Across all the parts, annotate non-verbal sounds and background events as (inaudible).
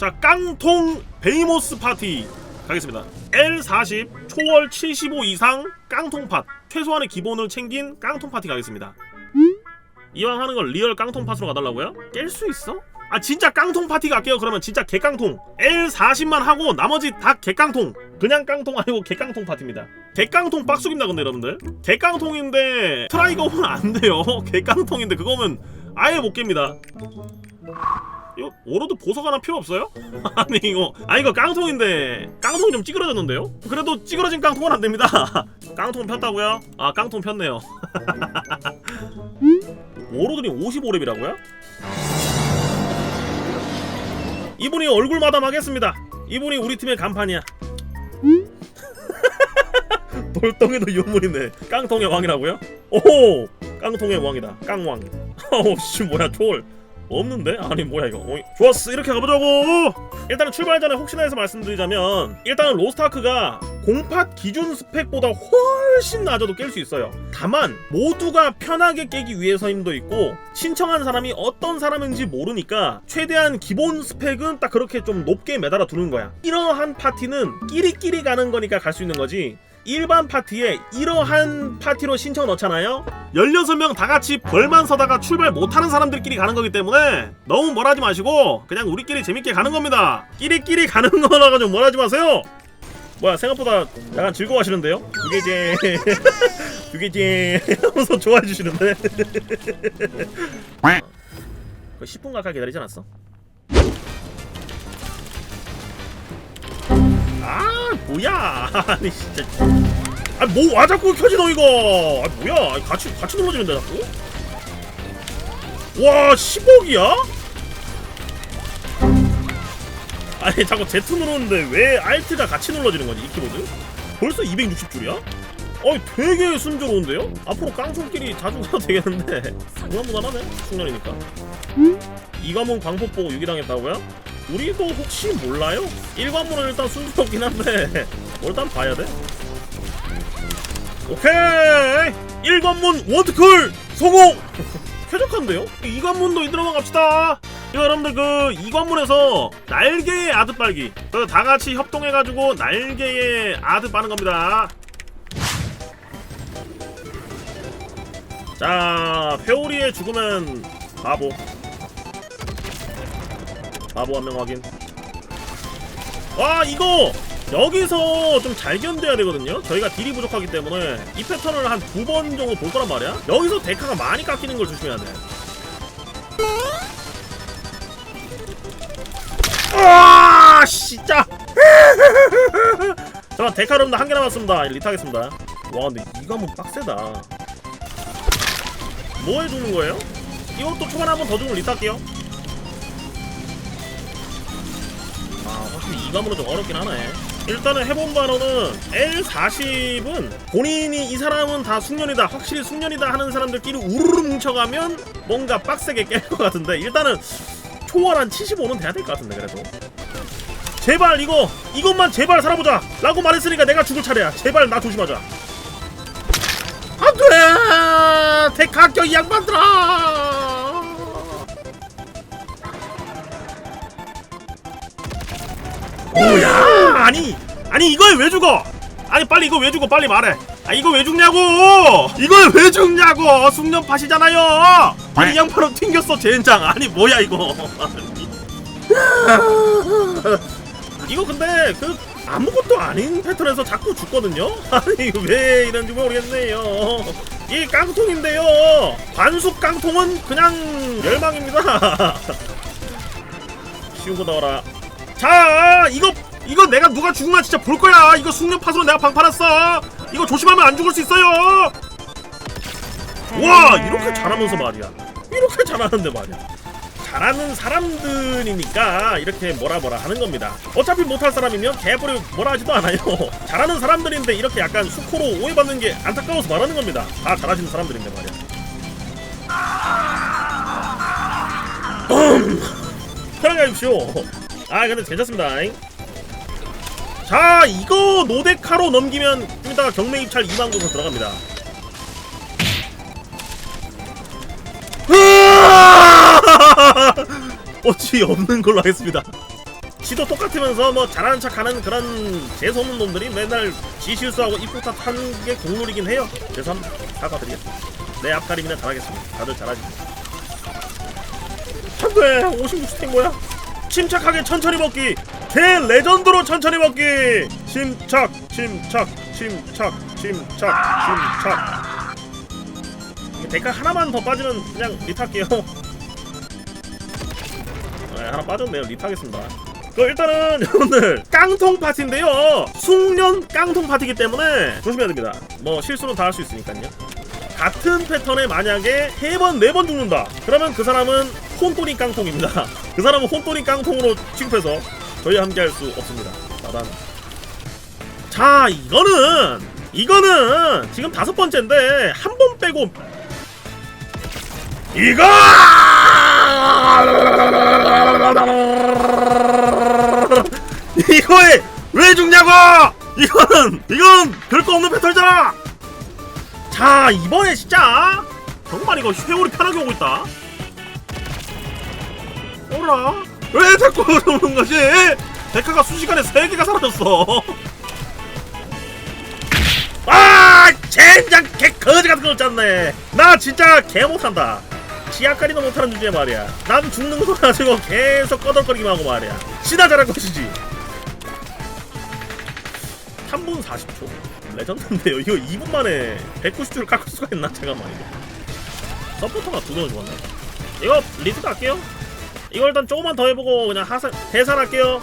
자 깡통 베이모스 파티 가겠습니다. L40 초월 75 이상 깡통팟. 최소한의 기본을 챙긴 깡통 파티 가겠습니다. 이왕 하는 걸 리얼 깡통 팟으로 가달라고요? 깰 수 있어? 아 진짜 깡통 파티 갈게요. 그러면 진짜 개깡통. L40만 하고 나머지 다 개깡통. 그냥 깡통 아니고 개깡통 파티입니다. 개깡통 빡속입니다 근데 여러분들. 개깡통인데 트라이가 오면 안 돼요. (laughs) 개깡통인데 그거 오면 아예 못 깹니다 이거 오로드 보석 하나 필요 없어요? (laughs) 아니 이거 아 이거 깡통인데 깡통이 좀 찌그러졌는데요? 그래도 찌그러진 깡통은 안 됩니다 (laughs) 깡통 폈다고요? 아 깡통 폈네요 (laughs) 오로드니 55렙이라고요? 이분이 얼굴 마담하겠습니다 이분이 우리 팀의 간판이야 돌덩이도 유물이네 깡통의 왕이라고요? 오호 깡통의 왕이다 깡왕 어씨 뭐야 초월 없는데? 아니 뭐야 이거. 어이, 좋았어. 이렇게 가보자고. 일단은 출발 전에 혹시나 해서 말씀드리자면 일단은 로스트아크가 공팟 기준 스펙보다 훨씬 낮아도 깰 수 있어요. 다만 모두가 편하게 깨기 위해서임도 있고 신청한 사람이 어떤 사람인지 모르니까 최대한 기본 스펙은 딱 그렇게 좀 높게 매달아 두는 거야. 이러한 파티는 끼리끼리 가는 거니까 갈 수 있는 거지 일반 파티에 이러한 파티로 신청 넣잖아요. 16명 다 같이 벌만 서다가 출발 못하는 사람들끼리 가는 거기 때문에 너무 뭘하지 마시고 그냥 우리끼리 재밌게 가는 겁니다. 끼리끼리 가는 거라 가지고 뭘하지 마세요. 뭐야 생각보다 약간 즐거워하시는데요? 두개제 (laughs) 두개제 (laughs) 하면서 좋아해 주시는데? 그 10분 가까이 기다리지 않았어? 아 뭐야 (laughs) 아니 진짜 아뭐와 자꾸 켜지 너 이거 아 뭐야 같이 같이 눌러지는데 자꾸 와 10억이야? 아니 자꾸 Z 누르는데 왜 Alt가 같이 눌러지는 거지 이 키보드? 벌써 260줄이야? 어이 되게 순조로운데요? 앞으로 깡총끼리 자주 가도 (laughs) 되겠는데 무난무난하네 숙련이니까 이 과문 광폭 보고 유기당했다고요? 우리도 혹시 몰라요? 1관문은 일단 순조롭긴 한데 일단 봐야 돼? 오케이! 1관문 워드클 성공! 쾌적한데요? 2관문도 이대로만 갑시다! 여러분들 그 2관문에서 날개의 아드 빨기. 그 다같이 협동해가지고 날개의 아드 빠는 겁니다. 자 페오리의 죽으면 바보 바보 한 명 확인 와 이거 여기서 좀 잘 견뎌야 되거든요 저희가 딜이 부족하기 때문에 이 패턴을 한 두 번 정도 볼 거란 말이야 여기서 데카가 많이 깎이는 걸 조심해야 돼 와, 진짜. (laughs) 잠깐 데카 여러분들 한 개 남았습니다. 리타하겠습니다. 와, 근데 이거 한번 빡세다. 뭐 해주는 거예요? 이것도 초반에 한 번 더 주면 리타할게요. 확실히 이 가문은 좀 어렵긴 하네. 일단은 해본 바로는 L40은 본인이 이 사람은 다 숙련이다, 확실히 숙련이다 하는 사람들끼리 우르르 뭉쳐가면 뭔가 빡세게 깰 것 같은데 일단은 초월 한 75는 돼야 될 것 같은데 그래도. 제발 이거 이것만 제발 살아보자! 라고 말했으니까 내가 죽을 차례야. 제발 나 조심하자. 안돼! 대학교 이 양반들아 아니 아니 이걸 왜 죽어? 아니 빨리 이거 왜 죽어? 빨리 말해. 아 이거 왜 죽냐고! 이걸 왜 죽냐고! 숙련 팟이잖아요! 아니 이 양파로 튕겼어 젠장. 아니 뭐야 이거. 이거 근데 그 아무것도 아닌 패턴에서 자꾸 죽거든요? 아니 왜 이런지 모르겠네요. 이 깡통인데요. 관숙 깡통은 그냥 멸망입니다. 쉬운 거 넣어라. 자 이거 이거 내가 누가 죽으면 진짜 볼 거야. 이거 숙련 팟으로 내가 방 팔았어. 이거 조심하면 안 죽을 수 있어요. 와 이렇게 잘하면서 말이야. 이렇게 잘하는데 말이야. 잘하는 사람들이니까 이렇게 뭐라 뭐라 하는 겁니다. 어차피 못할 사람이면 개뿔이 뭐라 하지도 않아요. (laughs) 잘하는 사람들인데 이렇게 약간 수코로 오해받는 게 안타까워서 말하는 겁니다. 다 잘하시는 사람들인데 말이야. 음, (clears throat) 편하게 하십시오. 아 근데 괜찮습니다 자 이거 노데카로 넘기면 좀 이따가 경매 입찰 2만 곳으로 들어갑니다! (laughs) 어찌 없는 걸로 하겠습니다 지도 똑같으면서 뭐 잘하는 척하는 그런 재수없는 놈들이 맨날 지 실수하고 입국 탓 하는 게 국룰이긴 해요. 죄송합니다. 사과드리겠습니다. 내 앞가림이나 잘하겠습니다. 다들 잘하지. 안돼 56스택 뭐야? 침착하게 천천히 먹기. 개 레전드로 천천히 먹기. 침착, 침착, 침착, 침착, 침착. 데카 하나만 더 빠지면 그냥 리타할게요. (laughs) 네, 하나 빠졌네요. 리타하겠습니다. 그 일단은 (laughs) 여러분들 깡통 파티인데요. 숙련 깡통 파티이기 때문에 조심해야 됩니다. 뭐 실수는 다 할 수 있으니까요. 같은 패턴에 만약에 세 번, 네 번 죽는다. 그러면 그 사람은 혼돈이 깡통입니다. (laughs) 그 사람은 혼돈이 깡통으로 취급해서 저희와 함께 할 수 없습니다. 나단. 자, 이거는 이거는 지금 다섯 번째인데 한 번 빼고 이거 (laughs) 이거에 왜 죽냐고 이거는 이건 별거 없는 패턴이잖아 자 이번에 진짜 정말 이거 회오리 편하게 오고 있다. 오라? 왜 자꾸 (laughs) 그러는 거지? 데카가 순식간에 3개가 사라졌어. 아 젠장 개 거지 같은 거 짰네. 나 진짜 개 못한다. 지하까리도 못하는 주제에 말이야. 남 죽는 거 가지고 계속 꺼덕거리기만 하고 말이야. 지나 잘할 것이지. 3분 40초 레전드인데요. 이거 2분 만에 190초를 깎을 수가 있나? 잠깐만 이거. 서포터가 두 번을 죽었네. 이거 리드 갈게요. 이거 일단 조금만 더 해보고 그냥 하산 해산할게요.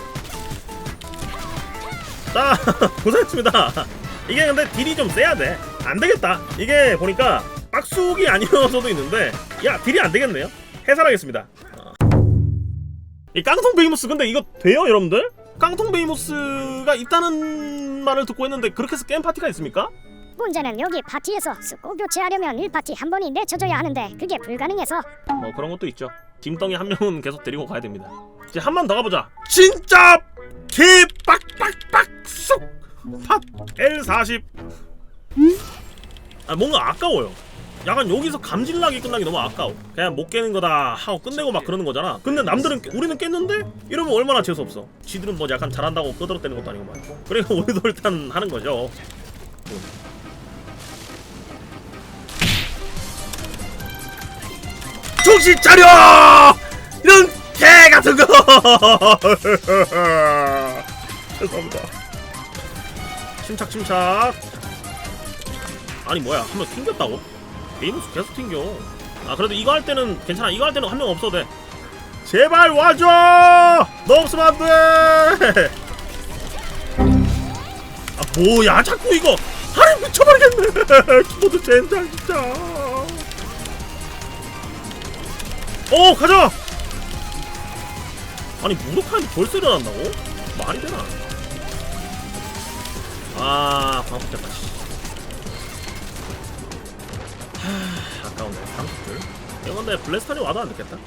자 (laughs) 고생했습니다. 이게 근데 딜이 좀 세야 돼. 안 되겠다. 이게 보니까 빡쑥이 아니어서도 있는데 야 딜이 안 되겠네요. 해산하겠습니다. 어. 이 깡통 베이모스 근데 이거 돼요 여러분들? 깡통 베이모스가 있다는 말을 듣고 했는데 그렇게 해서 게임 파티가 있습니까? 문제는 여기 파티에서 수고 교체하려면 1파티 한 번이 내쳐져야 하는데 그게 불가능해서. 뭐 그런 것도 있죠. 짐덩이 한 명은 계속 데리고 가야 됩니다. 이제 한 번 더 가보자. 진짜 개빡빡빡 쑥팟 L40 아 뭔가 아까워요 약간 여기서 감질나게 끝나기 너무 아까워 그냥 못 깨는 거다 하고 끝내고 막 그러는 거잖아 근데 남들은 깨- 우리는 깼는데? 이러면 얼마나 재수없어 지들은 뭐 약간 잘한다고 끄덕대는 것도 아니고 말이야 그러니까 (laughs) 우리도 일단 하는 거죠 정신 차려! 이런 개 같은 거! (laughs) 죄송합니다. 침착 침착. 아니 뭐야 한명 튕겼다고? 게임스 계속 튕겨. 아 그래도 이거 할 때는 괜찮아. 이거 할 때는 한 명 없어도 돼. 제발 와줘! 너 없으면 안 돼! 아 뭐야 자꾸 이거! 아니 미쳐버리겠네! (laughs) 키보드 젠장 진짜! 어 가자 아니 무력하는데 벌써 일어난다고? 말이 되나 아 방금 잡다 아까운데 방석들. 이거 근데 블래스턴이 와도 안 됐겠다.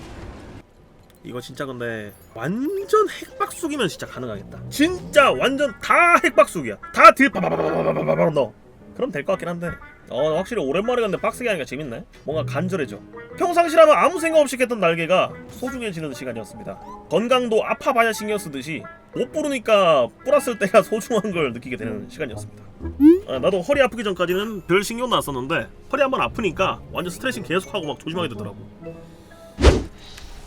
이거 진짜 근데 완전 핵박숙이면 진짜 가능하겠다. 진짜 완전 다 핵박숙이야. 다딜 빠바바바바바바바 넣어. 그럼 될 것 같긴 한데. 어 확실히 오랜만에 갔는데 빡세게 하니까 재밌네. 뭔가 간절해져. 평상시라면 아무 생각 없이 깼던 날개가 소중해지는 시간이었습니다. 건강도 아파봐야 신경 쓰듯이 못 부르니까 뿌렸을 때가 (laughs) 소중한 걸 느끼게 되는 시간이었습니다. 아, 나도 허리 아프기 전까지는 별 신경 났었는데 허리 한번 아프니까 완전 스트레칭 계속하고 막 조심하게 되더라고.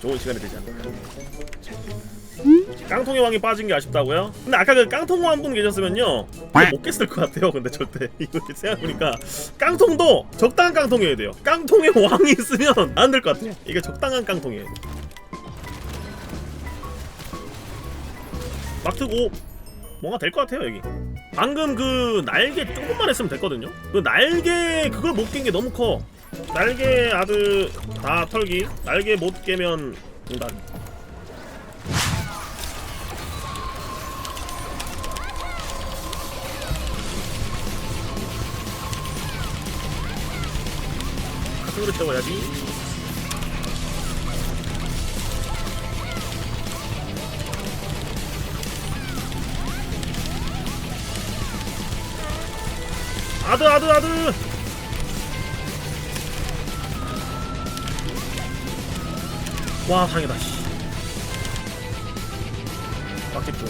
좋은 시간이 되지 않을까. 깡통의 왕이 빠진 게 아쉽다고요? 근데 아까 그 깡통 왕 분 계셨으면요. 못 깼을 것 같아요. 근데 절대 (laughs) 이거 생각해보니까 깡통도 적당한 깡통이어야 돼요. 깡통의 왕이 있으면 안 될 것 같아요. 이게 적당한 깡통이어야 돼요 막트고 뭔가 될 것 같아요 여기. 방금 그 날개 조금만 했으면 됐거든요? 그 날개 그걸 못 깬 게 너무 커. 날개 아드 다 털기. 날개 못 깨면 중단 가슴으로 채워야지 아드 아드 아드 와 당이다 씨. 빡집중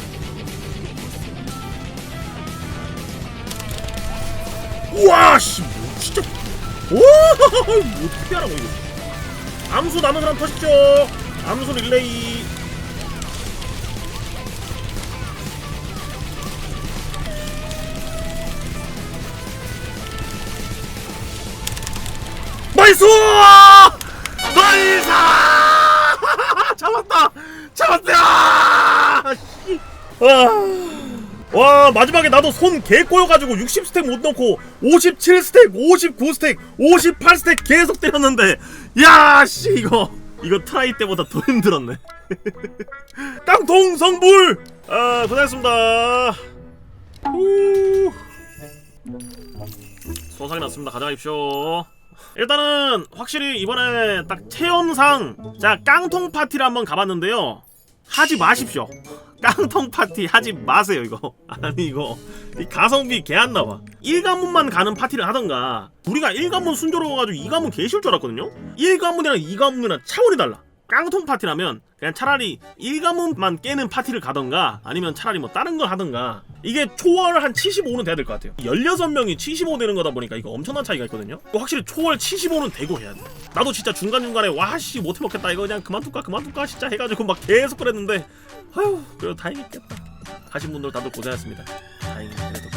우와 씨 뭐 진짜. 오 (laughs) 뭐 어떻게 하라고 이거. 암수 남은 사람 터십시오 암수 릴레이 나이스! 나이스! (laughs) 잡았다! 잡았다! 씨. 와, 와 마지막에 나도 손 개 꼬여가지고 60스택 못 넣고 57스택 59스택 58스택 계속 때렸는데 야 씨 이거. 이거 트라이 때보다 더 힘들었네. (laughs) 깡통 성불! 아 고생했습니다. 후. 소상이 났습니다. 가져가십시오 일단은 확실히 이번에 딱 체험상 자 깡통 파티를 한번 가봤는데요. 하지 마십시오. (laughs) 깡통 파티 하지 마세요 이거. (laughs) 아니 이거. 이 가성비 개 안 나와 1가문만 가는 파티를 하던가. 우리가 1가문 순조로워 가지고 2가문 개쉬울 줄 알았거든요? 1가문이랑 2가문이랑 차원이 달라 깡통 파티라면 그냥 차라리 1가문만 깨는 파티를 가던가 아니면 차라리 뭐 다른 걸 하던가 이게 초월 한 75는 돼야 될 것 같아요. 16명이 75 되는 거다 보니까 이거 엄청난 차이가 있거든요. 확실히 초월 75는 되고 해야 돼. 나도 진짜 중간중간에 와씨 못해먹겠다. 이거 그냥 그만둘까 그만둘까 진짜 해가지고 막 계속 그랬는데 아휴 그래도 다행히 깼다. 하신 분들 다들 고생하셨습니다. 다행히 그래도